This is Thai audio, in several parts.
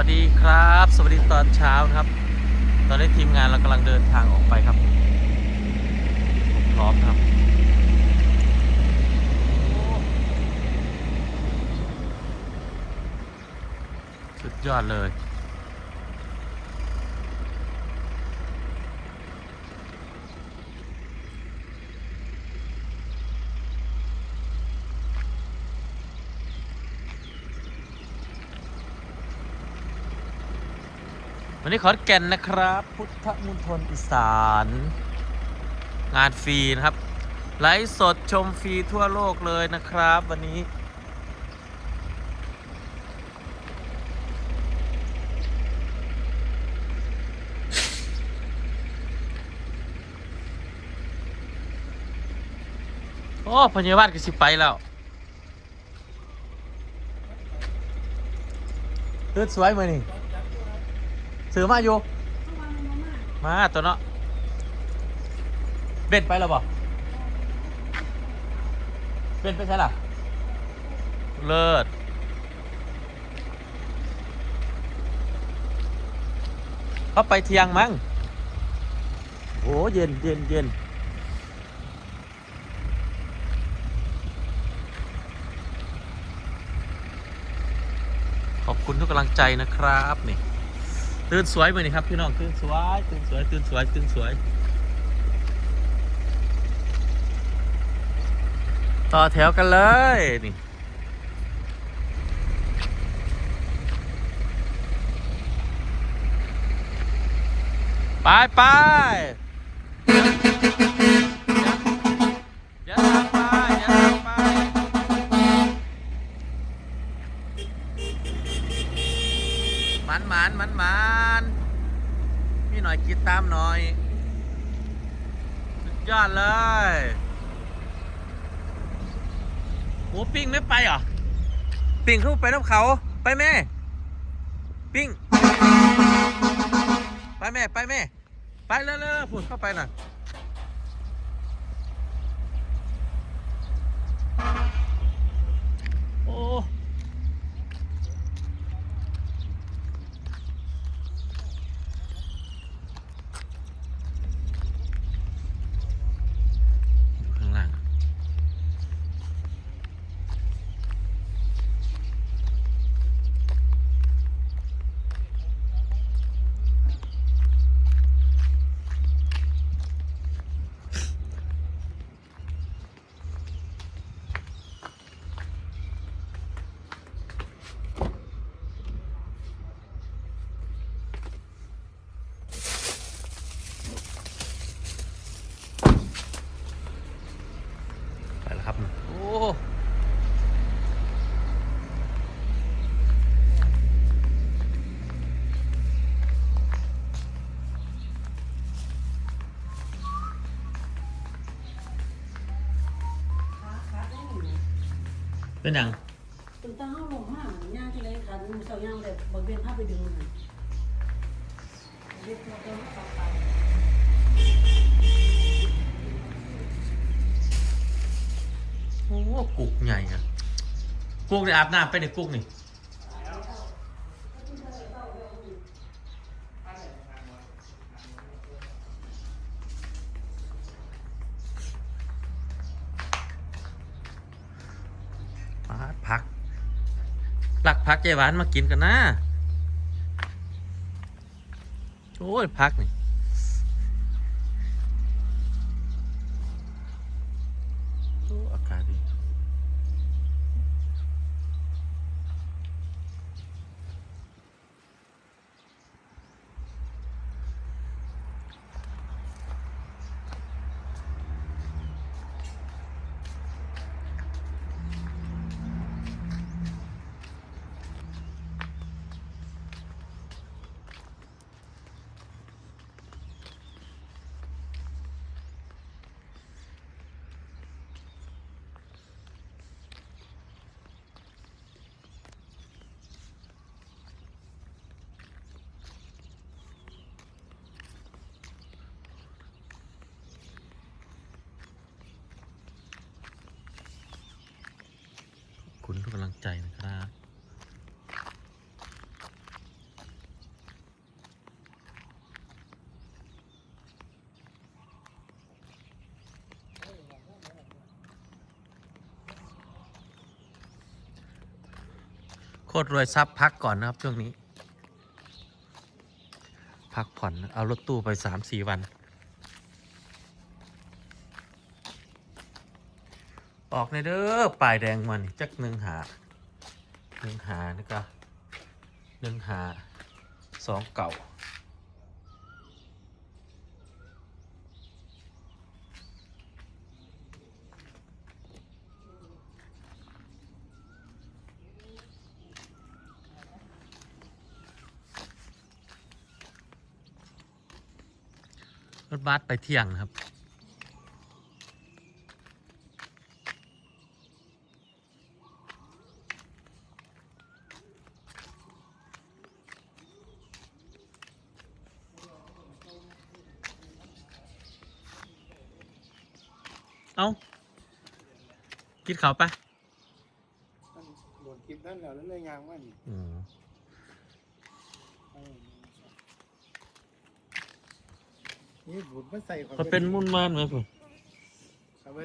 วัสดีครับ สวัสดีตอนเช้าครับ ตอนนี้ทีมงานเรากำลังเดินทางออกไปครับผมพร้อมครับสุดยอดเลย วันนี้ขอนแก่นนะครับ พุทธมณฑลอีสาน งานฟรีนะครับ ไลฟ์สดชมฟรีทั่วโลกเลยนะครับ วันนี้ โอ้พยาบาลก็สิไปแล้วตื่นสวยมือนี่ ซื้อมาอยู่ มาตัวเนาะเบ็ดไปแล้วบ่เบ็ดไปใช่ล่ะเลิศเขาไปเที่ยงมั้งโอ้เย็นเย็นเย็นขอบคุณทุกกำลังใจนะครับนี่ ตื่นสวยไหมนี่ครับพี่น้องตื่นสวยตื่นสวยตื่นสวยตื่นสวย ต่อแถวกันเลยนี่ไปไปอย่าทางไปอย่าทางไปมันมันมันมัน อยกินตามหน่อย สุดยอดเลยโอ้ปิ้งไม่ไปเหรอ ปิ้งเข้าไปน้ำเขาไปแม่ ปิ้ง ไปแม่ ไปแม่ ไปเร็วๆฝุ่นเข้าไปน่ะ โอ้ อยู่ข้างล่าง ไปแล้วครับ โอ้ เป็นหยังตึงตั้งห้าลงมากย่างที่ไรค่ะดูเสาย่างแบบบางเวียนภาพไปดึงหน่อยเรียกตัวเดิมต่อไปโอ้กุกใหญ่อะกุกนี่อาบน้ำไปในกุกนี่ ปาดพักหลัก พักยายหวานมากินกันนะ โอ้ยพักนี่ ใจนะครับโคตรรวยทรัพย์พักก่อนนะครับช่วงนี้ พักผ่อนเอารถตู้ไปสามสี่วัน ออกในเด้อปลายแดงมันจักหนึ่งหา หนึ่งหานี่ก็หนึ่งหาสองเก่ารถบัสไปเที่ยงครับ เอากินเขาวปะโดนคลิปนั่นแล้วแล้วเลยยางว่านี่อืมนี่บุญมันใส่เขาเป็นมุ่นมานไหมผม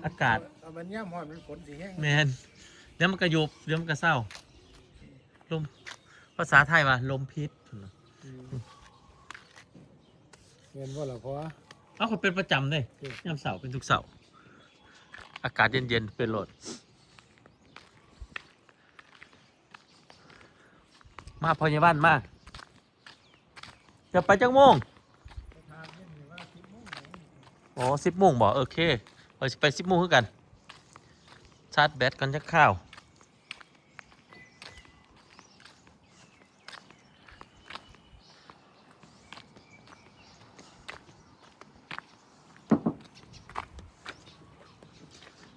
อากาศ เอามันย่ำหอนมันฝนสีแห้งแมนเดี๋ยวมันกระยุบเดี๋ยวมันกระเศร้าลมภาษาไทยว่าลมพิษเงินว่าหรอเพราะว่าเอาคนเป็นประจำเลยอืมยามเสาร์เป็นทุกเสาร์ อากาศเย็นๆเป็นโหลดมาพอยาบานมาจะไปจังโมงทางนี่มีว่าคิดมุ่งอ๋อสิบโมงบอกโอเคเราจะไปสิบโมงคือกัน ชาร์จแบตกันจะข้าว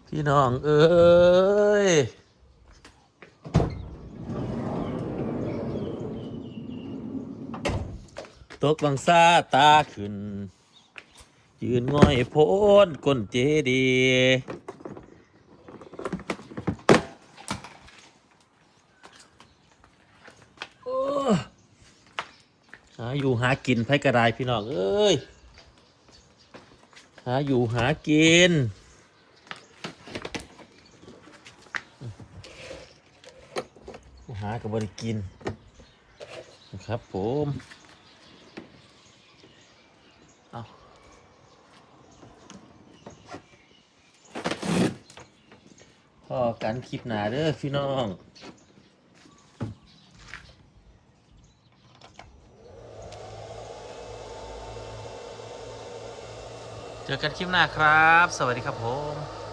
พี่น้องเอ้ยตกบังซาตาขึ้น ยืนง่อยโพ้นก้นเจดีย์โอ้หาอยู่หากินไผกระไดพี่น้องเอ้ย หาอยู่หากินากับบริกินครับผมเอาพอกันคลิปหนาเด้อพี่น้องเจอกันคลิปหน้าครับ สวัสดีครับผม